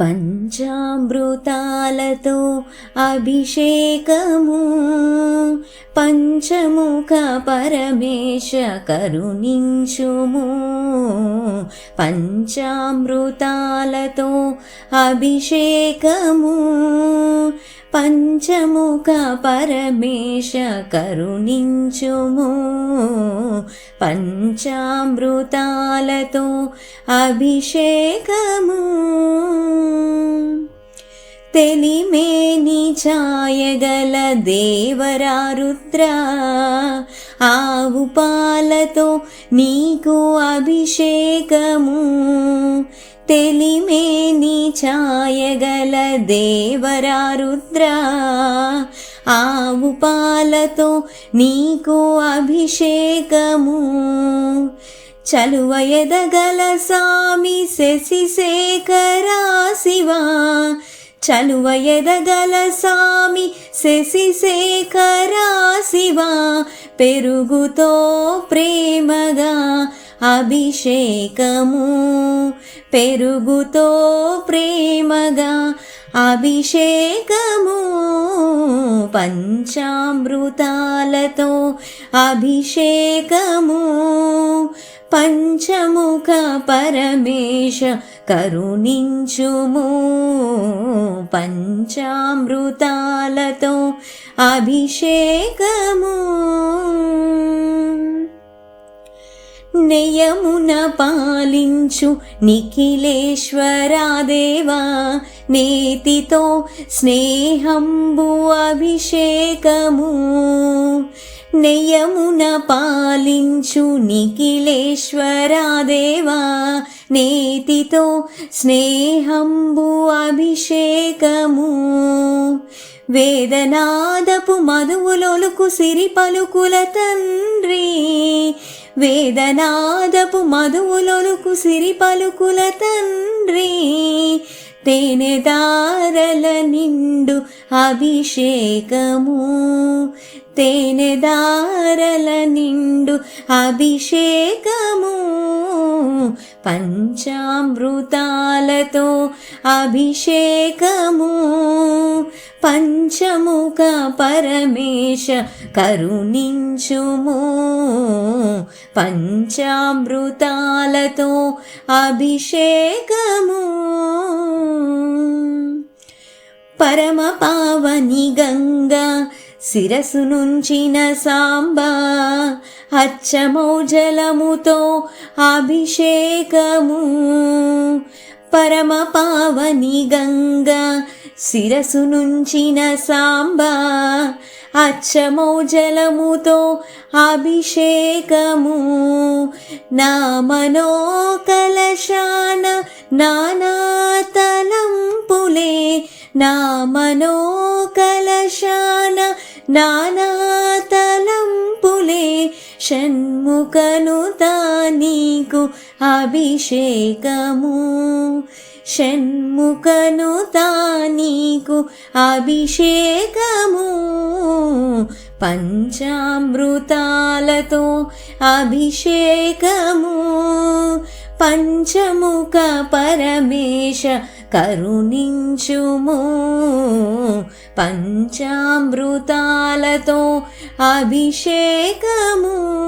పంచామృతాలతో అభిషేకము పంచముఖ పరమేశ కరుణించుము. పంచామృతాలతో అభిషేకము పంచముఖ పరమేశ కరుణించుము. పంచామృతాలతో అభిషేకము. తెలిమేని ఛాయగల దేవరా రుద్ర ఆవు పాలతో నీకు అభిషేకము. తెలిమేని ఛాయగల దేవరా రుద్ర. ఆవు పాలతో నీకు అభిషేకము. చలువ ఎదగల సామి శశిశేఖరా శివా. చలువ ఎదగల సామి శశిశేఖరా శివా. పెరుగుతో ప్రేమగా అభిషేకము పెరుగుతో ప్రేమగా అభిషేకము పంచామృతాలతో అభిషేకము పంచముఖ పరమేశ కరుణించుము పంచామృతాలతో అభిషేకము నెయమున పాలించు నిఖిలేశ్వరాదేవా నేతితో స్నేహంబు అభిషేకము. నెయ్యమున పాలించు నిఖిలేశ్వరాదేవా నేతితో స్నేహంబు అభిషేకము. వేదనాదపు మధువులొలుకు సిరి పలుకుల తండ్రి వేదనాదపు మధువులొలుకు సిరి పలుకుల తండ్రి తేనె దారల నిండు అభిషేకము. తేనె దారల నిండు అభిషేకము. పంచామృతాలతో అభిషేకము. పంచముఖ పరమేశ కరుణించుము. పంచామృతాలతో అభిషేకము. పరమ పావని గంగా శిరసు నుంచిన సాంబా అచ్చమౌజలముతో అభిషేకము. పరమ పావని గంగా శిరసు నుంచిన సాంబా అచ్చమౌజలముతో అభిషేకము. నా మనోకలశాన నానాతలంపులే నా మనోకలశాన నానాతలంపులే షణ్ముఖను నీకు అభిషేకము. షణ్ముఖను తానీకు అభిషేకము. పంచామృతాలతో అభిషేకము. పంచముఖ పరమేశ కరుణించుము. పంచామృతాలతో అభిషేకము.